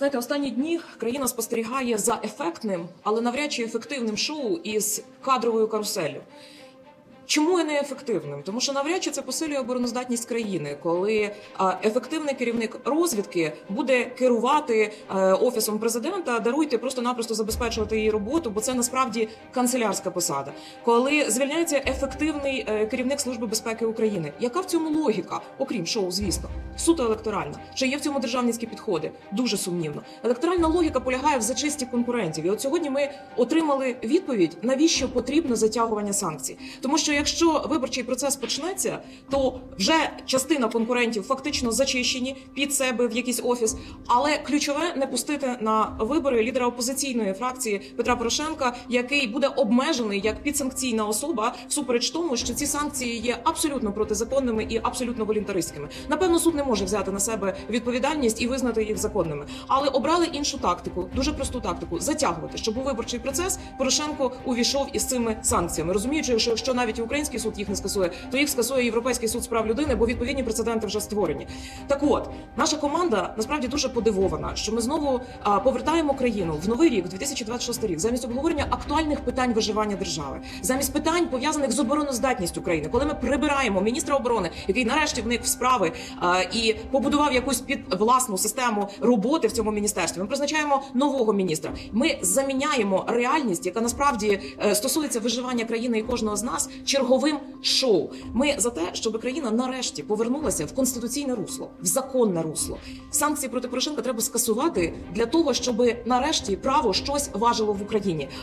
Знаєте, останні дні країна спостерігає за ефектним, але навряд чи ефективним шоу із кадровою каруселлю. Чому і не? Тому що навряд чи це посилює обороноздатність країни, коли ефективний керівник розвідки буде керувати е, офісом президента, даруйте просто-напросто забезпечувати її роботу, бо це насправді канцелярська посада. Коли звільняється ефективний е, керівник служби безпеки України, яка в цьому логіка, окрім шоу, звісно, суто електоральна? Чи є в цьому державницькі підходи? Дуже сумнівно. Електоральна логіка полягає в зачисті конкурентів. І от сьогодні ми отримали відповідь, навіщо потрібно затягування санкцій, тому що якщо виборчий процес почнеться, то вже частина конкурентів фактично зачищені під себе в якийсь офіс. Але ключове не пустити на вибори лідера опозиційної фракції Петра Порошенка, який буде обмежений як підсанкційна особа, всупереч тому, що ці санкції є абсолютно протизаконними і абсолютно волюнтаристськими. Напевно, суд не може взяти на себе відповідальність і визнати їх законними, але обрали іншу тактику, дуже просту тактику затягувати, щоб у виборчий процес Порошенко увійшов із цими санкціями, розуміючи, що якщо навіть і український суд їх не скасує, то їх скасує Європейський суд з прав людини, бо відповідні прецеденти вже створені. Так от наша команда насправді дуже подивована, що ми знову а, повертаємо країну в новий рік, в 2026 рік, замість обговорення актуальних питань виживання держави, замість питань пов'язаних з обороноздатністю країни, коли ми прибираємо міністра оборони, який нарешті вник в справи а, і побудував якусь під власну систему роботи в цьому міністерстві. Ми призначаємо нового міністра. Ми заміняємо реальність, яка насправді е, стосується виживання країни і кожного з нас, черговим шоу. Ми за те, щоб країна нарешті повернулася в конституційне русло, в законне русло. Санкції проти Порошенка треба скасувати для того, щоб нарешті право щось важило в Україні.